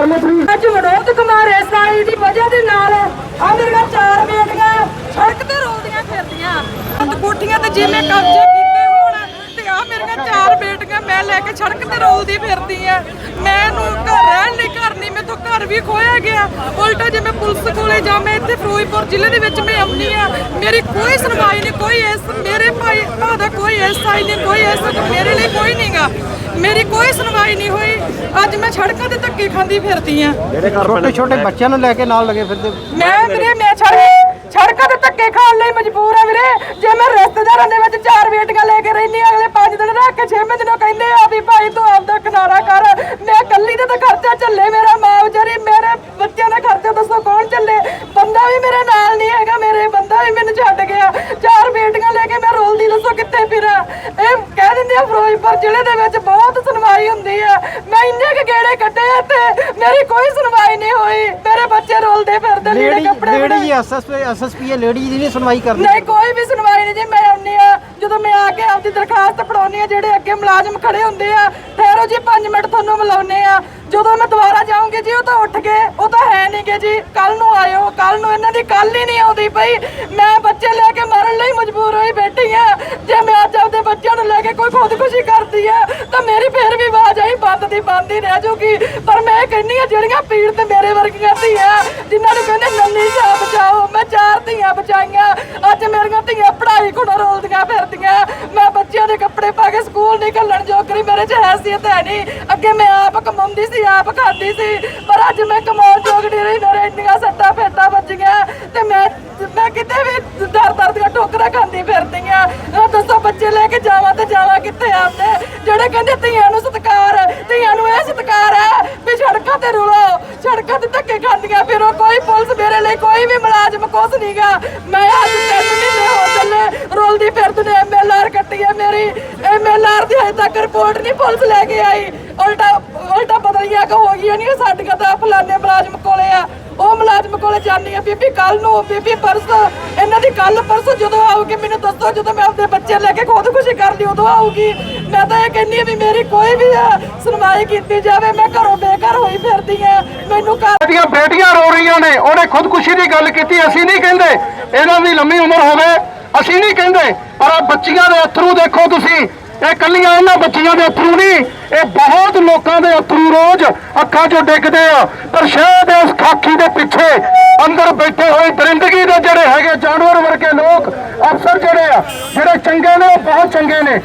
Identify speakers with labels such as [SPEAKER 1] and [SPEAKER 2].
[SPEAKER 1] ਪਰਮਪ੍ਰੀਤ
[SPEAKER 2] ਅੱਜ ਵਿਨੋਦ ਕੁਮਾਰ ਐਸਆਈ ਦੀ ਵਜ੍ਹਾ ਦੇ ਨਾਲ। ਆ ਮੇਰੀਆਂ ਚਾਰ ਬੇਟੀਆਂ, ਸੜਕ ਤੇ ਰੋਲਦੀਆਂ ਫਿਰਦੀਆਂ। ਕੋਠੀਆਂ ਤੇ ਜਿਵੇਂ ਕਬਜ਼ੇ ਕੀਤੇ ਹੋਣ ਤੇ ਆ ਮੇਰੀਆਂ ਚਾਰ ਬੇਟੀਆਂ ਮੈਂ ਲੈ ਕੇ ਸੜਕ ਤੇ ਰੋਲਦੀ ਫਿਰਦੀ ਆ। ਮੈਨੂੰ ਘਰ ਰਹਿਣ ਲਈ ਘਰ ਨਹੀਂ ਮੈਥੋਂ ਘਰ ਵੀ ਖੋਇਆ ਗਿਆ। ਉਲਟਾ ਜੇ ਮੈਂ ਪੁਲਿਸ ਕੋਲੇ ਜਾ ਮੈਂ ਇੱਥੇ ਫਿਰੋਜ਼ਪੁਰ ਜ਼ਿਲ੍ਹੇ ਦੇ ਵਿੱਚ ਮੈਂ ਆਉਂਦੀ ਆ ਮੇਰੀ ਕੋਈ ਸੁਣਵਾਈ ਨਹੀਂ ਕੋਈ ਇਸ ਮੇਰੇ ਭਾਈ ਭਾ ਦਾ ਕੋਈ ਐਸਆਈ ਨਹੀਂ ਕੋਈ ਐਸ ਮੇਰੇ ਲਈ ਕੋਈ ਨਹੀਂਗਾ ਮੇਰੀ ਕੋਈ ਸੁਣਵਾਈ ਨਹੀਂ ਹੋਈ। ਅੱਜ ਮੈਂ ਸੜਕਾਂ ਤੇ ਧੱਕੇ ਖਾਂਦੀ ਫਿਰਦੀ ਆ।
[SPEAKER 3] ਛੋਟੇ ਛੋਟੇ ਬੱਚਿਆਂ ਨੂੰ ਲੈ ਕੇ ਨਾਲ ਲਗੇ ਫਿਰਦੇ।
[SPEAKER 2] ਮੈਂ ਵੀਰੇ ਮੈਂ ਸੜਕ ਸੜਕਾਂ ਤੇ ਧੱਕੇ ਖਾਣ ਲਈ ਮਜਬੂਰ ਆ ਵੀਰੇ। ਜੇ ਮੈਂ ਰਿਸ਼ਤੇਦਾਰਾਂ ਦੇ ਵਿੱਚ ਚਾਰ ਬੇਟੀਆਂ ਲੈ ਕੇ ਰਹਿੰਦੀ ਅਗਲੇ 5 ਦਿਨ ਰੱਖ ਕੇ 6ਵੇਂ ਦਿਨੋਂ ਕਹਿੰਦੇ ਆ ਭਾਈ, ਤੂੰ ਆਪਦਾ ਕਿਨਾਰਾ ਕਰ। ਮੈਂ ਇਕੱਲੀ ਦਾ ਤਾਂ ਖਰਚਾ ਚੱਲੇ ਮੇਰਾ ਮਾਂ ਵਿਚਾਰੀ, ਮੇਰੇ ਬੱਚਿਆਂ ਦਾ ਖਰਚਾ ਦੱਸੋ ਕੌਣ ਚੱਲੇ? ਬੰਦਾ ਵੀ ਮੇਰੇ ਨਾਲ ਨਹੀਂ ਹੈਗਾ, ਮੇਰੇ ਬੰਦਾ ਵੀ ਮੈਨੂੰ ਛੱਡ ਗਿਆ। ਚਾਰ ਬੇਟੀਆਂ ਲੈ ਕੇ ਮੈਂ ਰੋਲਦੀ, ਦੱਸੋ ਕਿੱਥੇ ਫਿਰਾਂ? ਇਹ ਕਹਿ ਦਿੰਦੇ ਆ ਫਿਰੋਜ਼ਪੁਰ ਜ਼ਿਲ੍ਹੇ ਦੇ ਵਿੱਚ ਬਹੁਤ ਸੁਣਵਾਈ ਹੁੰਦੀ ਆ। ਮੈਂ ਇੰਨੇ ਕੁ ਗੇੜੇ ਕੱਢੇ ਆ ਤੇ ਮੇਰੀ ਕੋਈ
[SPEAKER 3] ਐਸਐਸਪੀ ਐਸਐਸਪੀ ਹੈ ਲੇਡੀ ਦੀ ਨਹੀਂ ਸੁਣਵਾਈ ਕਰਦੀ?
[SPEAKER 2] ਨਹੀਂ, ਕੋਈ ਵੀ ਸੁਣਵਾਈ ਨਹੀਂ ਜੀ, ਮੈਂ ਆਉਣੀ ਆ ਜਦੋਂ ਮੈਂ ਆ ਕੇ ਆਪਦੀ ਦਰਖਾਸਤ ਫੜਾਉਣੀ ਆ ਜਿਹੜੇ ਅੱਗੇ ਮੁਲਾਜ਼ਮ ਖੜੇ ਹੁੰਦੇ ਆ ਠਹਿਰੋ ਜੀ 5 ਮਿੰਟ ਤੁਹਾਨੂੰ ਮਿਲਾਉਣੇ ਆ। ਜਦੋਂ ਮੈਂ ਦੁਬਾਰਾ ਜਾਊਂਗੀ ਜੀ, ਉਹ ਤਾਂ ਉੱਠ ਗਏ ਉਹ ਤਾਂ ਹੈ ਨਹੀਂਗੇ ਜੀ। ਕੱਲ ਨੂੰ ਆਇਓ ਕੱਲ ਨੂੰ ਇਹਨਾਂ ਦੀ ਕੱਲ ਹੀ ਨਹੀਂ ਆਉਂਦੀ ਪਈ। ਮੈਂ ਬੱਚੇ ਲੈ ਕੇ ਮਰਨ ਲਈ ਮਜਬੂਰ ਹੋਈ ਬੈਠੀ ਆ। ਜੇ ਮੈਂ ਅੱਜ ਆਪਦੇ ਬੱਚਿਆਂ ਨੂੰ ਲੈ ਕੇ ਕੋਈ ਖੁਦਕੁਸ਼ੀ ਕਰਦੀ ਆ, ਤਾਂ ਮੇਰੀ ਫੇਰ ਵੀ ਆਵਾਜ਼ ਆਈ, ਬੰਦ ਦੀ, ਬੰਦ ਹੀ ਰਹਿ ਜਾਊਗੀ। ਪਰ ਮੈਂ ਕਹਿੰਨੀ ਆ ਜਿਹੜੀਆਂ ਪੀੜ ਤੇ ਮੇਰੇ ਵਰਗੀਆਂ ਧੀਆਂ, ਜਿਨ੍ਹਾਂ ਨੂੰ ਕਹਿੰਦੇ ਨੰਨੀ ਸ਼ਾਹ ਬਚਾਓ ਮੈਂ ਚਾਰ ਧੀਆਂ ਬਚਾਈਆਂ ਅੱਜ ਮੇਰੀਆਂ ਧੀਆਂ ਪੜ੍ਹਾਈ ਕੋਲ ਰੋਲਦੀਆਂ ਫਿਰਦੀਆਂ ਮੈਂ ਬੱਚਿਆਂ ਦੇ ਕੱਪੜੇ ਪਾ ਕੇ ਸਕੂਲ ਨਹੀਂ ਘੱਲਣ ਜੋਗਰੀ ਮੇਰੇ 'ਚ ਹੈਸੀਅਤ ਹੈ ਨਹੀਂ। ਅੱਗੇ ਮੈਂ ਆਪ ਕਮਾਉਂਦੀ ਸੀ, ਆਪ ਖਾਂਦੀ ਸੀ, ਪਰ ਅੱਜ ਮੈਂ ਕਮਾਉਣ ਜੋਗ ਨਹੀਂ ਰਹੀ, ਮੇਰੇ ਇੰਨੀਆਂ ਸੱਟਾਂ ਫੇਟਾਂ ਵੱਜੀਆਂ ਤੇ ਮੈਂ ਮੈਂ ਕਿਤੇ ਵੀ ਦਰ ਦਰ ਦੀਆਂ ਠੋਕਰਾਂ ਖਾਂਦੀ ਫਿਰਦੀਆਂ ਆਹ ਦੱਸੋ ਬੱਚੇ ਲੈ ਕੇ ਜਾਵਾਂ ਤੇ ਜਾਵਾਂ ਕਿੱਥੇ ਆਪਦੇ? ਜਿਹੜੇ ਕਹਿੰਦੇ ਧੀਆਂ ਨੂੰ ਸਤਿਕਾਰ, ਧੀਆਂ ਨੂੰ ਇਹ ਸਤਿਕਾਰ ਹੈ ਵੀ ਸੜਕਾਂ ਤੇ ਰੁਲੋ, ਸੜਕਾਂ ਤੇ ਧੱਕੇ ਖਾਂਦੀਆਂ ਫਿਰੋ, ਕੋਈ ਪੁਲਿਸ ਮੇਰੇ ਲਈ ਕੋਈ ਵੀ ਮੁਲਾਜ਼ਮ ਕੁਛ ਨਹੀਂਗਾ ਮੈਂ ਅੱਜ ਤਿੰਨ ਮਹੀਨੇ ਹੋ ਚੱਲੇ ਰੋਲਦੀ ਫਿਰਦੀ ਨੇ ਐਮਐਲਆਰ ਕੱਟੀ ਹੈ ਮੇਰੀ ਐਮਐਲਆਰ ਤੱਕ ਰਿਪੋਰਟ ਨਹੀਂ ਪੁਲਿਸ ਲੈ ਕੇ ਆਈ। ਉਲਟਾ ਉਲਟਾ ਬਦਲੀਆਂ ਕਿ ਹੋ ਗਈਆਂ ਨਹੀਂ ਸਾਡੀਆਂ ਤਾਂ ਫਲਾਣੇ ਮੁਲਾਜ਼ਮ ਕੋਲੇ ਆ। ਉਹ ਮੁਲਾਜ਼ਮ ਕੋਲੇ ਜਾਂਦੀ ਆ, ਬੀਬੀ ਕੱਲ ਨੂੰ, ਬੀਬੀ ਪਰਸੋਂ, ਇਹਨਾਂ ਦੀ ਕੱਲ ਪਰਸੋਂ ਜਦੋਂ ਆਊਗੀ, ਮੈਨੂੰ ਦੱਸੋ, ਜਦੋਂ ਮੈਂ ਆਪਣੇ ਬੱਚੇ ਲੈ ਕੇ ਖੁਦਕੁਸ਼ੀ ਕਰ ਲਈ, ਉਦੋਂ ਆਊਗੀ। ਮੈਂ ਤਾਂ ਇਹ ਕਹਿੰਦੀ ਆ ਵੀ ਮੇਰੀ ਕੋਈ ਵੀ ਸੁਣਵਾਈ ਕੀਤੀ ਜਾਵੇ, ਮੈਂ ਘਰੋਂ ਬੇਘਰ ਹੋਈ ਫਿਰਦੀ ਆ। ਮੈਨੂੰ
[SPEAKER 1] ਸਾਡੀਆਂ ਬੇਟੀਆਂ ਰੋ ਰਹੀਆਂ ਨੇ, ਉਹਨੇ ਖੁਦਕੁਸ਼ੀ ਦੀ ਗੱਲ ਕੀਤੀ, ਅਸੀਂ ਨਹੀਂ ਕਹਿੰਦੇ, ਇਹਨਾਂ ਦੀ ਲੰਮੀ ਉਮਰ ਹੋਵੇ, ਅਸੀਂ ਨਹੀਂ ਕਹਿੰਦੇ, ਪਰ ਆ ਬੱਚੀਆਂ ਦੇ ਅਥਰੂ ਦੇਖੋ ਤੁਸੀਂ ਇਹ ਕੱਲੀਆਂ ਇਹਨਾਂ ਬੱਚੀਆਂ ਦੇ ਅਥਰੂ ਨਹੀਂ, ਇਹ ਬਹੁਤ ਲੋਕਾਂ ਦੇ ਅਥਰੂ ਰੋਜ਼ ਅੱਖਾਂ 'ਚੋਂ ਡਿੱਗਦੇ ਆ। ਪਰ ਸ਼ਾਇਦ ਇਸ ਖਾਕੀ ਦੇ ਪਿੱਛੇ ਅੰਦਰ ਬੈਠੇ ਹੋਏ ਦਰਿੰਦਗੀ ਦੇ ਜਿਹੜੇ ਹੈਗੇ ਜਾਨਵਰ ਵਰਗੇ ਲੋਕ ਅਫਸਰ ਜਿਹੜੇ ਆ, ਜਿਹੜੇ ਚੰਗੇ ਨੇ, ਉਹ ਬਹੁਤ ਚੰਗੇ ਨੇ।